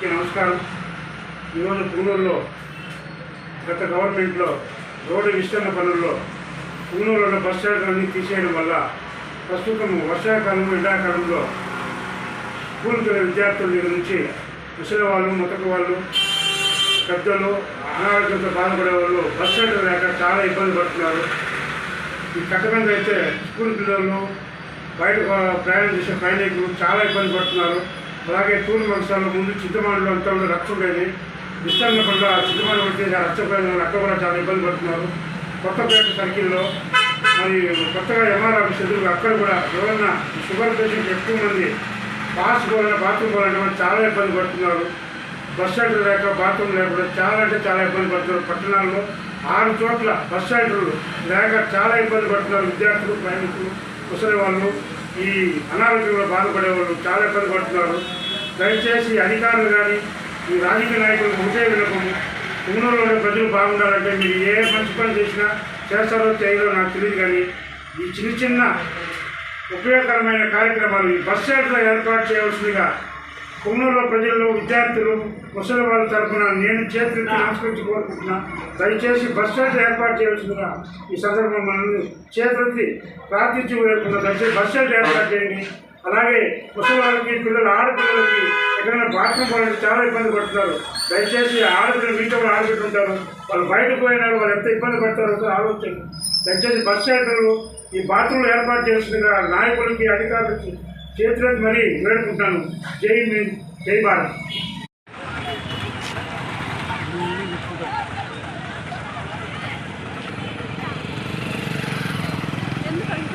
అందరికీ నమస్కారం. ఈరోజు పూనూరులో గత గవర్నమెంట్లో రోడ్డు విస్తరణ పనుల్లో పూనూరులో ఉన్న బస్ స్టాండ్లన్నీ తీసేయడం వల్ల ప్రస్తుతం వర్షాకాలం ఎండాకాలంలో స్కూల్కి వెళ్ళే విద్యార్థుల దగ్గర నుంచి ముసలి వాళ్ళు ముతక వాళ్ళు పెద్దలు అనారోగ్యంతో బాధపడే వాళ్ళు బస్ స్టాండ్ లేక చాలా ఇబ్బంది పడుతున్నారు. ఈ కట్టడంగా అయితే స్కూల్ పిల్లలు బయట ప్రయాణం చేసే ప్రయాణికులు చాలా ఇబ్బంది పడుతున్నారు. అలాగే టూర్ మంచాల ముందు చింతమాడులో అంతా ఉన్న రక్ష ఉండేది విస్తరణ పనుల చింతమాడు పడితే రచ్చపోయిన అక్కడ కూడా చాలా ఇబ్బంది పడుతున్నారు. కొత్తపేట సర్కిల్లో మరి కొత్తగా ఎంఆర్ ఆఫీస్ ఎదురుగా అక్కడ కూడా ఎవరన్నా షుగర్ పేషెంట్ ఎక్కువ మంది పాస్ పోవాలన్నా బాత్రూమ్ పోవాలంటే చాలా ఇబ్బంది పడుతున్నారు. బస్ సెంటర్ లేక బాత్రూమ్ లేకుండా చాలా అంటే చాలా ఇబ్బంది పడుతున్నారు. పట్టణాల్లో ఆరు చోట్ల బస్ స్టాండ్లు లేక చాలా ఇబ్బంది పడుతున్నారు విద్యార్థులు ప్రయాణికులు. ముసలి వాళ్ళు ఈ అనారోగ్యంలో బాధపడే వాళ్ళు చాలా ఇబ్బంది పడుతున్నారు. దయచేసి అధికారులు కానీ ఈ రాజకీయ నాయకులు ఒకటే వినకం కుంగూరులో ప్రజలు బాగుండాలంటే మీరు ఏ మంచి పని చేసినా చేస్తారో చేయరో నాకు తెలియదు కానీ ఈ చిన్న చిన్న ఉపయోగకరమైన కార్యక్రమాలు ఈ బస్ స్టాండ్లో ఏర్పాటు చేయవలసిందిగా కుమ్మూరులో ప్రజలు విద్యార్థులు ముసలి వాళ్ళ తరఫున నేను చేతులెత్తి నమస్కరించి కోరుకుంటున్నా. దయచేసి బస్ స్టాండ్ ఏర్పాటు చేయాల్సిన ఈ సందర్భంగా మనల్ని చేతులెత్తి ప్రార్థించి వేడుకున్నా దయచేసి బస్ స్టాండ్ ఏర్పాటు చేయండి. అలాగే ముసలి వాళ్ళకి పిల్లలు ఆడపిల్లలకి ఎక్కడైనా బాత్రూమ్ పోవాలంటే చాలా ఇబ్బంది పడుతున్నారు. దయచేసి ఆడపిల్లలు మీతో కూడా ఆడబెట్టుంటారు వాళ్ళు బయటకు పోయినారు వాళ్ళు ఎంత ఇబ్బంది పడతారో ఆలోచన దయచేసి బస్ స్టాండ్లు ఈ బాత్రూమ్లు ఏర్పాటు చేసిన నాయకులకి అధికారులకి చేతులకు మరీ వేడుకుంటాను. జై మీ జై భారత్. ఎందుకంటే